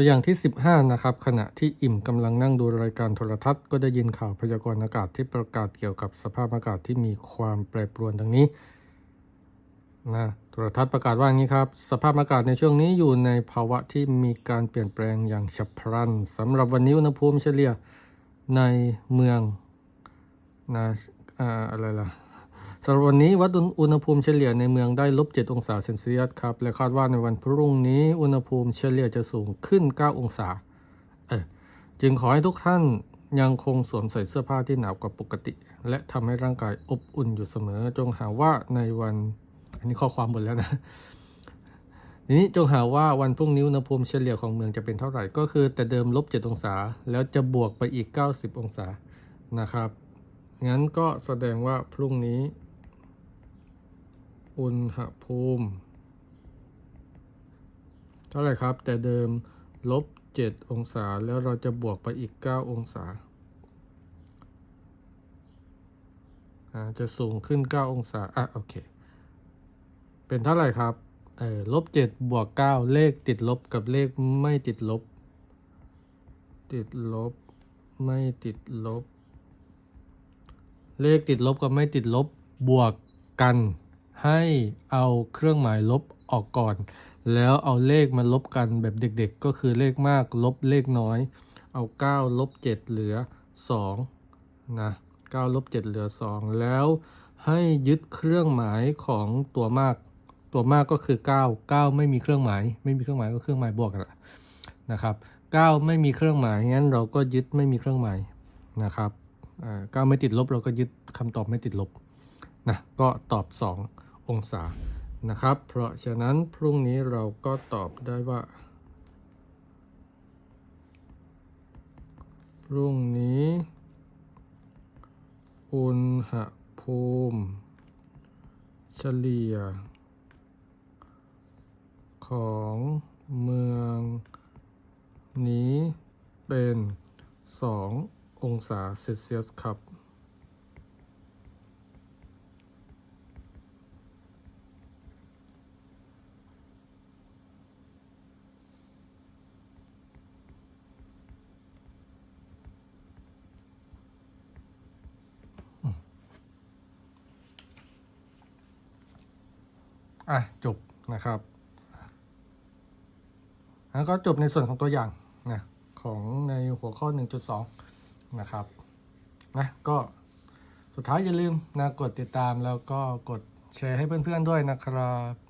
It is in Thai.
ตัวอย่างที่ 15 นะครับ ขณะที่อิ่มกำลังนั่งดูรายการโทรทัศน์ก็ได้ยินข่าวพยากรณ์อากาศที่ประกาศเกี่ยวกับสภาพอากาศที่มีความแปรปรวนดังนี้นะโทรทัศน์ประกาศว่างี้ครับ สภาพอากาศในช่วงนี้อยู่ในภาวะที่มีการเปลี่ยนแปลงอย่างฉับพลันสำหรับวันนี้อุณหภูมิเฉลี่ยในเมืองนะอ่าอะไรล่ะำหรับวันนี้วัดอุณหภูมิเฉลี่ยในเมืองได้ลบ 7 องศาเซนเซียสครับ และคาดว่าในวันพรุ่งนี้อุณหภูมิเฉลี่ยจะสูงขึ้น 9 องศา เออจึงขอให้ทุกท่านยังคงสวมใส่เสื้อผ้าที่หนาวกว่าปกติ และทำให้ร่างกายอบอุ่นอยู่เสมอ จงหาว่าในวัน อันนี้ข้อความหมดแล้วนะทีนี้จงหาว่าวันพรุ่งนี้อุณหภูมิเฉลี่ยของเมืองจะเป็นเท่าไหร่ ก็คือแต่เดิมลบ 7 องศา แล้วจะบวกไปอีก 90 องศานะครับ งั้นก็แสดงว่าพรุ่งนี้ อุณหภูมิ เท่าไหร่ครับ แต่เดิมลบ 7 องศาแล้วเราจะบวกไปอีก 9 องศาอ่าจะสูงขึ้น 9 องศา อะ โอเค เป็นเท่าไหร่ครับเออลบ7บวก9เลขติดลบกับเลขไม่ติดลบ ติดลบ ไม่ติดลบ เลขติดลบกับไม่ติดลบบวกกัน ให้เอาเครื่องหมายลบออกก่อน แล้วเอาเลขมาลบกันแบบเด็กๆ ก็คือเลขมากลบเลขน้อย เอา9ลบ7เหลือ2นะ9ลบ7เหลือ 2 แล้วให้ยึดเครื่องหมายของตัวมาก ตัวมากก็คือ 9 9 ไม่มีเครื่องหมาย ไม่มีเครื่องหมายก็เครื่องหมายบวกกันละนะครับ 9 ไม่มีเครื่องหมายงั้นเราก็ยึดไม่มีเครื่องหมายนะครับอ่า9ไม่ติดลบเราก็ยึดคำตอบไม่ติดลบนะก็ตอบ 2 องศานะครับ เพราะฉะนั้นพรุ่งนี้เราก็ตอบได้ว่า พรุ่งนี้ อุณหภูมิ เฉลี่ย ของเมืองนี้เป็น 2 องศาเซลเซียสครับ อะจบนะครับแล้วก็จบในส่วนของตัวอย่างนะของในหัวข้อ 1.2 นะครับนะก็สุดท้ายอย่าลืมนะกดติดตามแล้วก็กดแชร์ให้เพื่อนๆด้วยนะครับ